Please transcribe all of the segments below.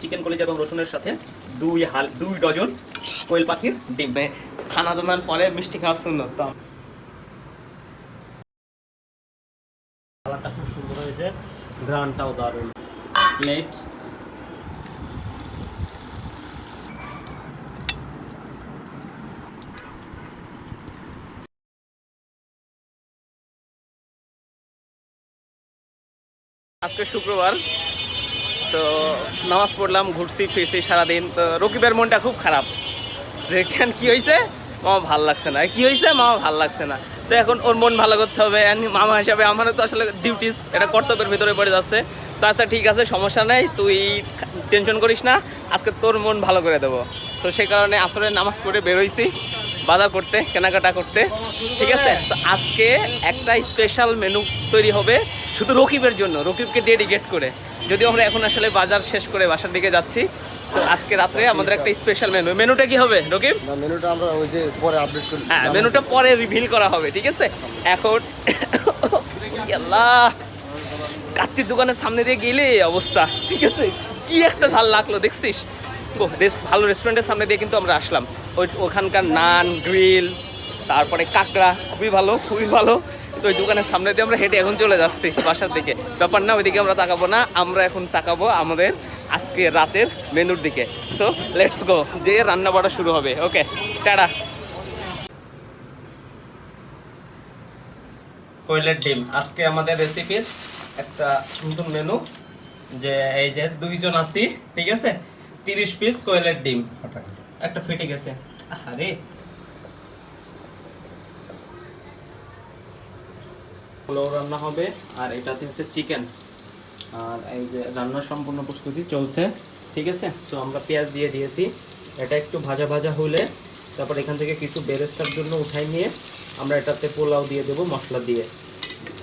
Chicken কলিজা এবং রসুনের সাথে দুই হাল দুই ডজন কোয়েল পাখির ডিম। খানা দানার পরে মিষ্টি খাওয়ার সুন্নত। তো কালারটা খুব সুন্দর হয়েছে গ্রানটাও দারুণ। প্লেট আজকে শুক্রবার। সো, নামাজ পড়লাম, ঘুরছি, ফিরছি সারাদিন। তো রকিবের মনটা খুব খারাপ। যে, কেন, কি হয়েছে মামা ভালো লাগছে না। কি হয়েছে মামা ভালো লাগছে না। তো এখন ওর মন ভালো করতে হবে। মামা হিসাবে আমারও তো আসলে ডিউটিস এটা কর্তব্যের ভিতরে পড়ে যাচ্ছে। তো আচ্ছা ঠিক আছে, সমস্যা নেই। তুই টেনশন করিস না। আজকে তোর মন ভালো করে দেবো। তো সেই কারণে আসলে নামাজ পড়ে বেরোইছি বাজার করতে, কেনাকাটা করতে। ঠিক আছে? আজকে একটা স্পেশাল মেনু তৈরি হবে। শুধু রকিবের জন্য। রকিবকে ডেডিকেট করে। যদিও আমরা এখন আসলে বাজার শেষ করে বাসার দিকে যাচ্ছি। আজকে রাত্রে আমাদের একটা স্পেশাল মেনু মেনুটা কি হবে রকিব? মেনুটা আমরা ওই যে পরে আপডেট করি। হ্যাঁ মেনুটা পরে রিভিল করা হবে ঠিক আছে? এখন আল্লাহ কাচ্চির দোকানের সামনে দিয়ে গেলে অবস্থা ঠিক আছে? কি একটা ঝাল লাগল দেখছিস? ও, রেস- ভালো রেস্টুরেন্টের সামনে দিয়ে কিন্তু আমরা আসলাম। ওই ওখানকার নান গ্রিল তারপরে কাঁকড়া খুবই ভালো খুবই ভালো। তো ওই দোকানের সামনে দিয়ে আমরা হেঁটে এখন চলে যাচ্ছি বাসার দিকে। ব্যাপার না ওইদিকে আমরা তাকাবো না আমরা এখন তাকাবো আমাদের আজকে রাতের মেনুর দিকে। সো লেটস গো যে রান্না বাড়া শুরু হবে ওকে টাটা। কোয়েলের ডিম। আজকে আমাদের রেসিপির একটা নতুন মেনু যে এই যে দুইজন আছি ঠিক আছে? তিরিশ পিস কোয়েলের ডিম। একটা ফেটে গেছে। আরে পোলাও রান্না হবে, আর এটাতে হচ্ছে চিকেন আর এই যে রান্নার সম্পূর্ণ প্রস্তুতি চলছে, ঠিক আছে? তো আমরা পেঁয়াজ দিয়ে দিয়েছি। এটা একটু ভাজা ভাজা হলে, তারপর এখান থেকে কিছু বেরেস্তার জন্য উঠাই নিয়ে আমরা এটাতে পোলাও দিয়ে দেবো, মশলা দিয়ে।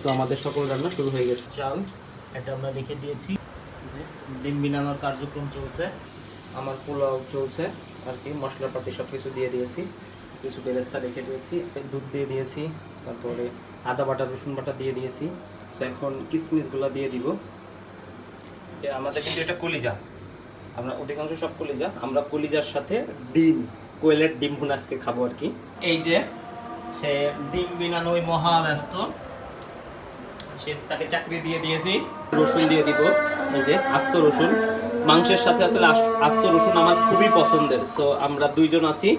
তো আমাদের সকল রান্না শুরু হয়ে গেছে। চাল, এটা আমরা রেখে দিয়েছি। যে ডিম বিনানোর কার্যক্রম চলছে, আমার পোলাও চলছে, আর কি, মশলাপাতি সব কিছু দিয়ে দিয়েছি। কিছু বেরেস্তা রেখে দিয়েছি। দুধ দিয়ে দিয়েছি। তারপরে আদা বাটা রসুন বাটা দিয়ে দিয়েছি। তো এখন কিশমিশগুলো দিয়ে দিব। আমাদের কিন্তু এটা কলিজা। আমরা অধিকাংশ সব কলিজা। আমরা কলিজার সাথে ডিম কোয়েলের ডিম ভুনা আজকে খাব আর কি। এই যে সে ডিম বিনানোই মহা ব্যস্ত সে তাকে চাকরি দিয়ে দিয়েছি। রসুন দিয়ে দিব। এই যে আস্ত রসুন। মাংসের সাথে আসলে আস্ত রসুন আমার খুবই পছন্দের। সো আমরা দুইজন আছি,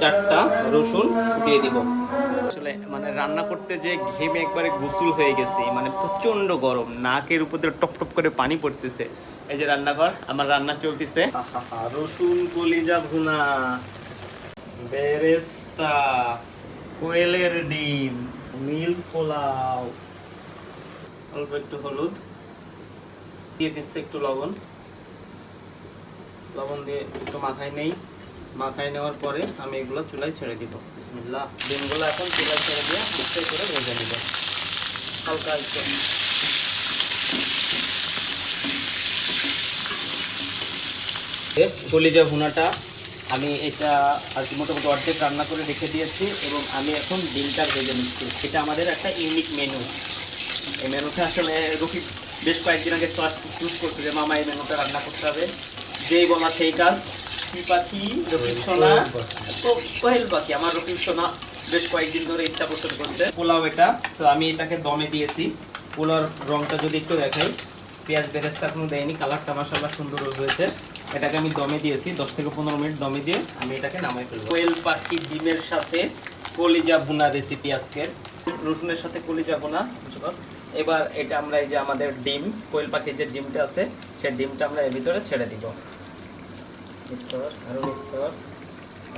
চারটা রসুন দিয়ে দিব। আসলে মানে রান্না করতে যে ঘেমে একবারে গোসল হয়ে গেছে মানে প্রচণ্ড গরম, নাকের উপর দিয়ে টপ টপ করে পানি পড়তেছে। এই যে রান্নাঘর, আমার রান্না চলতেছে। রসুন কলিজা ভুনা, বেরেস্তা, কোয়েলের ডিম, মিল পোলাও, অল্প একটু হলুদ, দিয়ে দিচ্ছে একটু লবণ। লবণ দিয়ে একটু মাথায় নেই। মাথায় নেওয়ার পরে আমি এগুলো চুলায় ছেড়ে দিব। বিসমিল্লাহ। ডিমগুলো এখন চুলায় ছেড়ে দিয়ে আস্তে করে ভেজে নিব। হালকা একটু। কলিজা ভুনাটা, আমি এটা আর কি মোটামুটি অর্ধেক রান্না করে রেখে দিয়েছি এবং আমি এখন ডিমটা ভেজে নিচ্ছি। এটা আমাদের একটা ইউনিক মেনু এই মেনুটা আসলে রুকি বেশ কয়েকদিন আগে চুজ করছে যে মামা এই মেনুটা রান্না করতে হবে। যেই বলা সেই কাজ। পাখি? রকিব সোনা। তো কোহেল পাখি, আমার রকিব সোনা বেশ কয়েকদিন ধরে ইচ্ছা পোষণ করছে। পোলাও এটা। তো আমি এটাকে দমে দিয়েছি। পোলাওর রংটা যদি একটু দেখাই, পেঁয়াজ বেরেস্তা এখনও দেয়নি, কালারটা মাসাল্লাহ সুন্দর হয়েছে। এটাকে আমি দমে দিয়েছি, দশ থেকে পনেরো মিনিট দমে দিয়ে আমি এটাকে নামাই ফেলব। কোয়েল পাখি ডিমের সাথে কলিজা বোনা রেসিপি আজকের। রসুনের সাথে কলিজা বুঝলো এবার এটা আমরা এই যে আমাদের ডিম, কোয়েল পাখির যে ডিমটা আছে, সেই ডিমটা আমরা এর ভিতরে ছেড়ে দিব।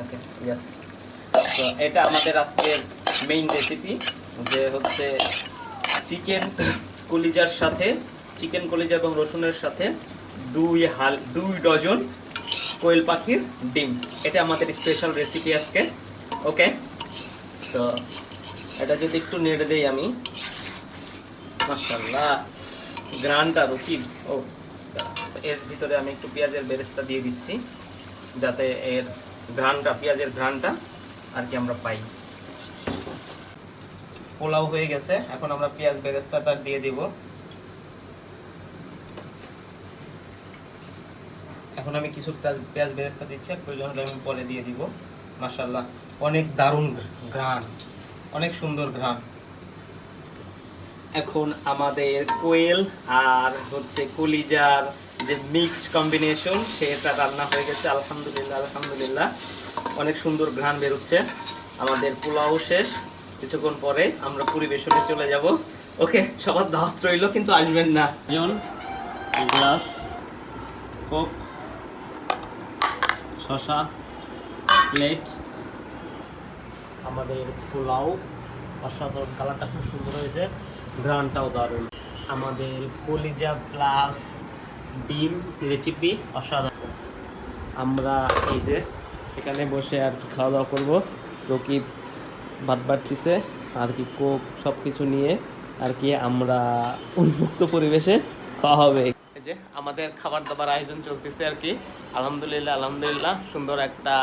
ওকে তো এটা আমাদের আজকের মেইন রেসিপি যে হচ্ছে চিকেন কলিজার সাথে চিকেন কলিজা এবং রসুনের সাথে দুই হাল, দুই ডজন কোয়েল পাখির ডিম। এটা আমাদের স্পেশাল রেসিপি আজকে। ওকে তো এটা যদি একটু নেড়ে দেই আমি। মাশাল্লাহ গ্রানটা ও, এর ভিতরে আমি একটু পেঁয়াজের বেরেস্তা দিয়ে দিচ্ছি, যাতে এর ঘ্রানটা পেঁয়াজের ঘ্রানটা আর কি আমরা পাই। পোলাও হয়ে গেছে, এখন আমরা পেঁয়াজ দিয়ে এখন আমি কিছু পেঁয়াজ- বেরেস্তা দিচ্ছি প্রয়োজন হলে আমি পরে দিয়ে দিব। মাশাল্লাহ অনেক দারুণ ঘ্রাণ, অনেক সুন্দর ঘ্রাণ। এখন আমাদের কোয়েল আর হচ্ছে কলিজার যে মিক্সড কম্বিনেশন সেটা রান্না হয়ে গেছে আলহামদুলিল্লাহ আলহামদুলিল্লাহ। অনেক সুন্দর ঘ্রাণ বেরোচ্ছে। আমাদের পোলাও শেষ। কিছুক্ষণ পরে আমরা পরিবেশনে চলে যাব। ওকে সবার দাওয়াত রইল কিন্তু আসবেন না। জন গ্লাস কোক শশা প্লেট আমাদের পোলাও অসাধারণ কালারটা খুব সুন্দর হয়েছে। গ্রানটাও দারুণ। আমাদের কলিজা প্লাস ডিম রেসিপি অসাধারণ। আমরা এই যে এখানে বসে আর কি খাওয়া দাওয়া করব। রকিব ভাত বাড়তিছে, আর কি কোক সব কিছু নিয়ে আর কি আমরা উন্মুক্ত পরিবেশে খাওয়া হবে। যে আমাদের খাবার দাবার আয়োজন চলতেছে আর কি। আলহামদুলিল্লাহ আলহামদুলিল্লাহ, সুন্দর একটা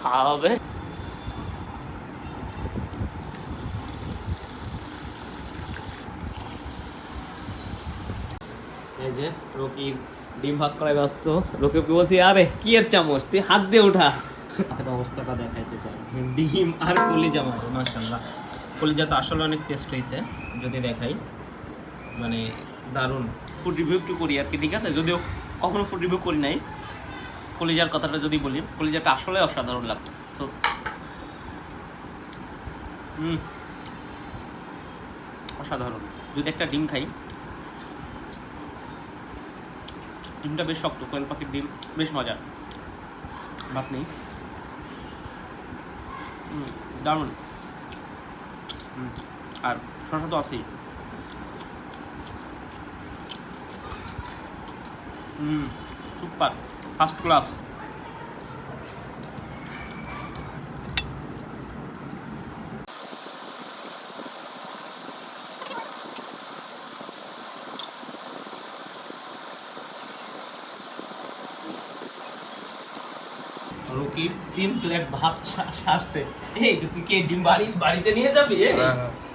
খাওয়া হবে। এই যে রকিব ডিম ভাগ করায় ব্যস্ত। রকিবকে বলছি, আরে, কি এর চামচ? তুই হাত দিয়ে ওঠা হাতের অবস্থাটা দেখাইতে চাই। ডিম আর কলিজা মারে মাশাল্লাহ কলিজা তো আসলে অনেক টেস্ট হয়েছে যদি দেখাই। মানে দারুণ। ফুড রিভিউ একটু করি আর কি, ঠিক আছে? যদিও কখনো ফুড রিভিউ করি নাই। কলিজার কথাটা যদি বলি, কলিজাটা আসলে অসাধারণ লাগতো। তো অসাধারণ। যদি একটা ডিম খাই ডিমটা বেশ শক্ত কোয়েল পাখির ডিম বেশ মজা ভাত নেই? দারুণ। আর শশা তো আছেই। সুপার ফার্স্ট ক্লাস রুকি তিন প্লেট ভাত সারছে। এই তুই কি ডিম বাড়ি বাড়িতে নিয়ে যাবি?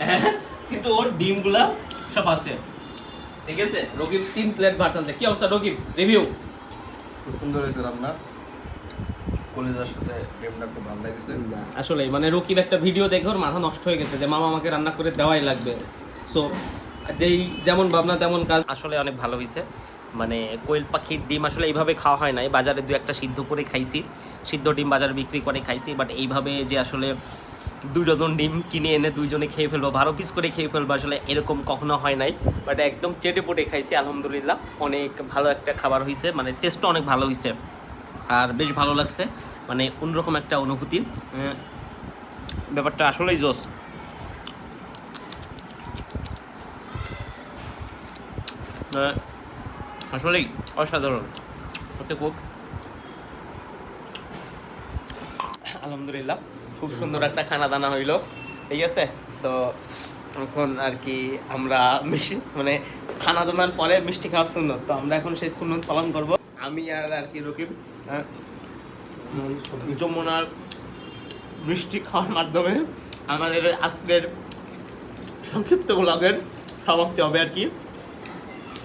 হ্যাঁ, কিন্তু ওর ডিমগুলা সব আছে। ঠিক আছে? রকিব তিন প্লেট ভাত আনছে। কি অবস্থা রকিব? রিভিউ। খুব সুন্দর হয়েছে রান্না। কলিজার সাথে ডিমটা খুব ভালো লেগেছে। আসলে মানে রকিব একটা ভিডিও দেখে ওর মাথা নষ্ট হয়ে গেছে যে মামা আমাকে রান্না করে দেওয়াই লাগবে। সো যেই যেমন ভাবনা তেমন কাজ। আসলে অনেক ভালো হয়েছে। মানে কোয়েল পাখির ডিম আসলে এইভাবে খাওয়া হয় নাই। বাজারে দু একটা সিদ্ধ করে খাইছি। সিদ্ধ ডিম বাজারে বিক্রি করে খাইছি বাট এইভাবে যে আসলে দুই ডজন ডিম কিনে এনে দুইজনে খেয়ে ফেলব, বারো পিস করে খেয়ে ফেলব আসলে এরকম কখনো হয় নাই। বাট একদম চেটে পুটে খাইছি, আলহামদুলিল্লাহ। অনেক ভালো একটা খাবার হয়েছে মানে টেস্টও অনেক ভালো হয়েছে আর বেশ ভালো লাগছে মানে অন্যরকম একটা অনুভূতি। ব্যাপারটা আসলেই জোস। আসলেই অসাধারণ। ওতে খুব আলহামদুলিল্লাহ খুব সুন্দর একটা খানা দানা হইল। ঠিক আছে? সো এখন আর কি আমরা মিষ্টি মানে খানা দানার পরে মিষ্টি খাওয়ার সুন্নত। তো আমরা এখন সেই সুন্নত পালন করব। আমি আর আর কি রকিব আহ, যমুনার মিষ্টি খাওয়ার মাধ্যমে আমাদের আজকের সংক্ষিপ্ত ব্লগের সমাপ্তি হবে আর কি।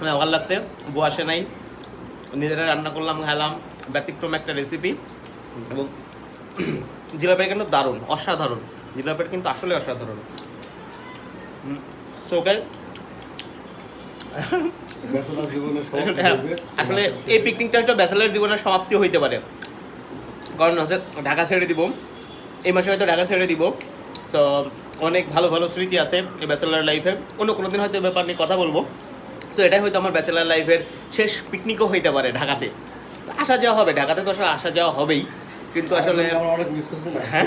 ভালো লাগছে। বউ আসে নাই। নিজেরা রান্না করলাম খেলাম। ব্যতিক্রম একটা রেসিপি এবং জিলাপিটা কিন্তু দারুণ অসাধারণ। জিলাপিটা কিন্তু আসলে অসাধারণ। চৌকায়। হ্যাঁ, আসলে এই পিকনিকটা একটা ব্যাচেলার জীবনের সমাপ্তি হইতে পারে। কারণ হচ্ছে ঢাকা ছেড়ে দিব। এই মাসে হয়তো ঢাকা ছেড়ে দিব। সো অনেক ভালো ভালো স্মৃতি আছে এই ব্যাচেলার লাইফের অন্য কোনো দিন হয়তো ব্যাপার নিয়ে কথা বলব। সো এটাই হয়তো আমার ব্যাচেলার লাইফের শেষ পিকনিকও হইতে পারে ঢাকাতে। আসা যাওয়া হবে ঢাকাতে তো আসলে আসা যাওয়া হবেই। কিন্তু আসলে হ্যাঁ।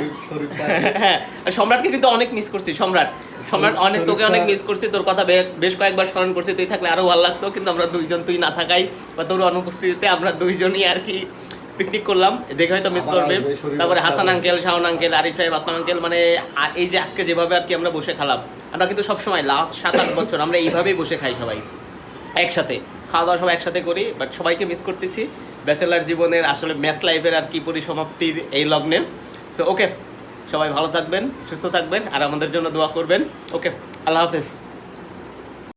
হ্যাঁ আর সম্রাটকে কিন্তু অনেক মিস করছি সম্রাট। সম্রাট অনেক তোকে অনেক মিস করছি তোর কথা বেশ কয়েকবার স্মরণ করছি তুই থাকলে আরও ভালো লাগতো কিন্তু আমরা দুইজন তুই না থাকাই বা তোর অনুপস্থিতিতে আমরা দুইজনই আর কি পিকনিক করলাম। দেখে হয়তো মিস করবে। তারপরে হাসান আঙ্কেল শাহন আঙ্কেল আরিফ সাহেব আসলাম আঙ্কেল মানে এই যে আজকে যেভাবে আর কি আমরা বসে খেলাম আমরা কিন্তু সবসময় লাস্ট সাত আট বছর আমরা এইভাবেই বসে খাই সবাই। একসাথে। খাওয়া দাওয়া সব একসাথে করি বাট সবাইকে মিস করতেছি। ব্যাচেলার জীবনের আসলে ম্যাচ লাইফের আর কি পরিসমাপ্তির এই লগ্নে। সো ওকে সবাই ভালো থাকবেন, সুস্থ থাকবেন, আর আমাদের জন্য দোয়া করবেন। ওকে আল্লাহ হাফেজ।